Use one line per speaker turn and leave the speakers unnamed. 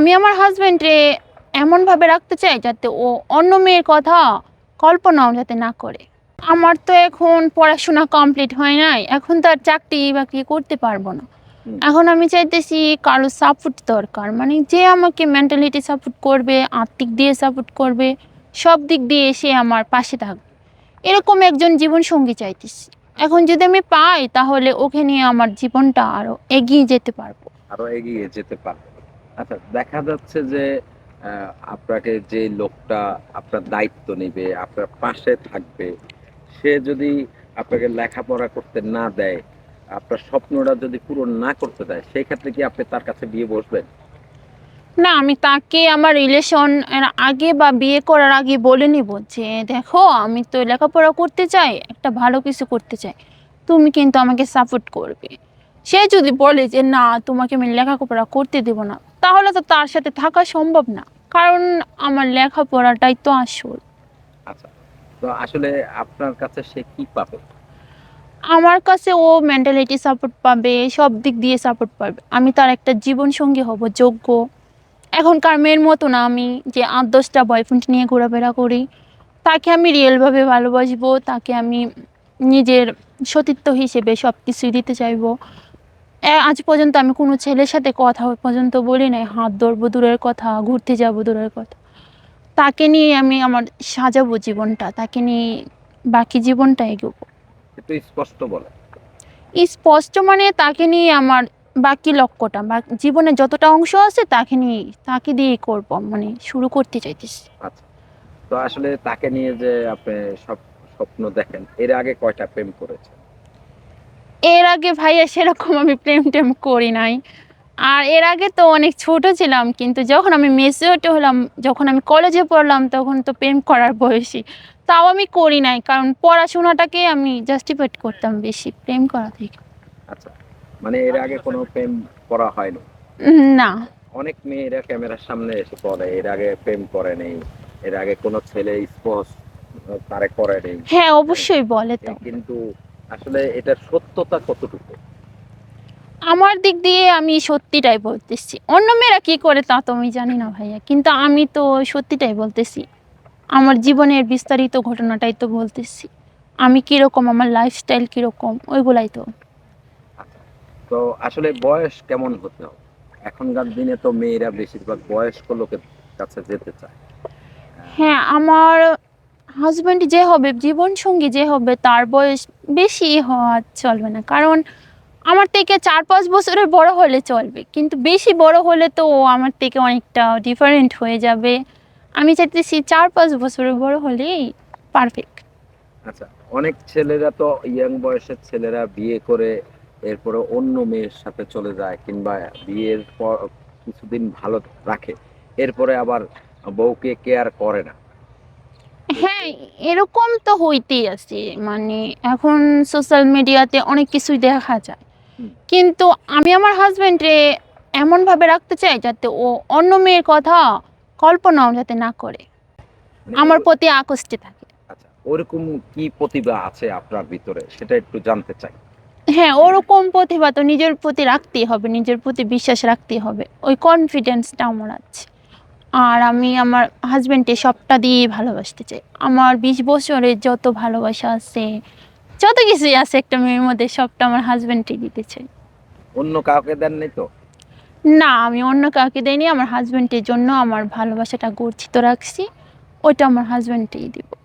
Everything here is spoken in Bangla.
আমি আমার হাজব্যান্ডে এমনভাবে রাখতে চাই যাতে ও অন্য মেয়ের কথা কল্পনাও যাতে না করে। আমার তো এখন পড়াশোনা কমপ্লিট হয় নাই এখন তো আর চাকরি বাকরি করতে পারব না। এখন আমি চাইতেছি কারও সাপোর্ট দরকার মানে যে আমাকে মেন্টালিটি সাপোর্ট করবে আর্থিক দিয়ে সাপোর্ট করবে সব দিক দিয়ে এসে আমার পাশে থাকবে। এরকম একজন জীবনসঙ্গী চাইতেছি। এখন যদি আমি পাই তাহলে ওকে নিয়ে আমার জীবনটা আরও এগিয়ে যেতে পারব।
আরও এগিয়ে যেতে পারবে। আচ্ছা দেখা যাচ্ছে যে আপনাকে যে লোকটা আপনার দায়িত্ব নেবে, আপনার পাশে থাকবে, সে যদি আপনাকে লেখাপড়া করতে না দেয়, আপনার স্বপ্নটা যদি পূরণ না করতে দেয় সেই ক্ষেত্রে কি আপনি তার কাছে বিয়ে বসবেন?
না, আমি তাকে আমার রিলেশন আগে বা বিয়ে করার আগে বলে নিব যে, দেখো, আমি তো লেখাপড়া করতে চাই, একটা ভালো কিছু করতে চাই, তুমি কিন্তু আমাকে সাপোর্ট করবে। সে যদি বলে যে, না, তোমাকে আমি লেখাপড়া করতে দেব না তাহলে তো তার সাথে থাকা সম্ভব না। কারণ আমার লেখাপড়াটাই তো আসল।
আচ্ছা তো আসলে আপনার কাছে সে কি পাবে?
আমার কাছে ও মেন্টালিটি সাপোর্ট পাবে সব দিক দিয়ে সাপোর্ট পাবে। আমি তার একটা জীবনসঙ্গী হব যোগ্য। এখনকার মেয়ের মতো না আমি যে আট দশটা বয়ফ্রেন্ড নিয়ে ঘোরাফেরা করি। তাকে আমি রিয়েলভাবে ভালোবাসবো তাকে আমি নিজের সতীত্ব হিসেবে সব কিছুই দিতে চাইব। আজ পর্যন্ত আমি কোনো ছেলের সাথে কথা পর্যন্ত বলি নাই। হাত ধরবো দূরের কথা ঘুরতে যাব দূরের কথা। তাকে নিয়ে আমি আমার সাজাবো জীবনটা তাকে নিয়ে বাকি জীবনটা এগোবো।
স্পষ্ট বলে।
স্পষ্ট মানে তাকে নিয়ে আমার বাকি লক্ষ্যটা বা জীবনে যতটা অংশ আছে তাকে নিয়ে তাকে দিয়েই করব মানে শুরু করতে চাইতেছি।
আচ্ছা। তো আসলে তাকে নিয়ে যে আপনি সব স্বপ্ন দেখেন এর আগে কয়টা প্রেম করেছেন?
এর আগে ভাইয়া সেরকম আমি প্রেম টেম করি নাই। আর এর আগে তো অনেক ছোট ছিলাম কিন্তু যখন আমি মেসিওট হলাম যখন আমি কলেজে পড়লাম তখন তো প্রেম করার বয়সী। তাও আমি করি নাই কারণ পড়াশোনাটাকে আমি জাস্টিফাইড করতাম বেশি প্রেম করা থেকে।
আচ্ছা মানে এর আগে কোনো প্রেম করা হয়নি?
না।
অনেক মেয়েরা ক্যামেরার সামনে এসে পড়ে এর আগে প্রেম করে নেই এর আগে কোনো ছেলে স্পষ্ট তারে করে নেই।
হ্যাঁ অবশ্যই বলে তো।
কিন্তু আসলে এটার সত্যতা কতটুকু?
আমার দিক দিয়ে আমি সত্যিটাই বলতেছি। অন্য মেয়েরা কি করে তা তো আমি জানি না ভাইয়া কিন্তু আমি তো সত্যিটাই বলতেছি। আমার জীবনের বিস্তারিত ঘটনাটাই তো বলতেছি। আমি কীরকম আমার লাইফস্টাইল কীরকম ওইগুলাই তো।
তো আসলে বয়স কেমন হতে হবে? এখনকার দিনে তো মেয়েরা বেশিরভাগ বয়স্ক লোকের কাছে যেতে চায়।
হ্যাঁ আমার হাজব্যান্ড যে হবে, জীবনসঙ্গী যে হবে, তার বয়স বেশি হওয়া চলবে না। কারণ আমার থেকে চার পাঁচ বছরের বড় হলে চলবে। কিন্তু বেশি বড় হলে তো ও আমার থেকে অনেকটা ডিফারেন্ট হয়ে যাবে। আমি চাইতেছি চার পাঁচ বছরের বড় হলেই পারফেক্ট
আচ্ছা অনেক ছেলেরা তো ইয়াং বয়সের ছেলেরা বিয়ে করে এরপরে অন্য মেয়ের সাথে চলে যায় কিংবা বিয়ের পর কিছুদিন ভালো রাখে। এরপরে আবার বউকে কেয়ার করে না।
হ্যাঁ এরকম তো হইতেই আছে। মানে এখন সোশ্যাল মিডিয়াতে অনেক কিছুই দেখা যায়। কিন্তু আমি আমার হাজব্যান্ডে এমনভাবে রাখতে চাই যাতে ও অন্য মেয়ের কথা কল্পনাও যাতে না করে।
মানে
আমার প্রতি আকৃষ্টে থাকে।
আচ্ছা ওরকম কি প্রতিভা আছে আপনার ভিতরে? সেটা একটু জানতে চাই।
হ্যাঁ ওরকম প্রতিভা তো নিজের প্রতি রাখতেই হবে নিজের প্রতি বিশ্বাস রাখতেই হবে। ওই কনফিডেন্সটা আমার আছে। আর আমি আমার হাজব্যান্ডকে সবটা দিয়েই ভালোবাসতে চাই। আমার বিশ বছরের যত ভালোবাসা আছে যত কিছুই আছে একটা মেয়ের মধ্যে সবটা আমার হাজব্যান্ডকে দিতে চাই।
অন্য কাউকে দেন নাই তো?
না আমি অন্য কাউকে দেইনি আমার হাজব্যান্ডের জন্য আমার ভালোবাসাটা গচ্ছিত রাখছি ওটা আমার হাজব্যান্ডকেই দিব।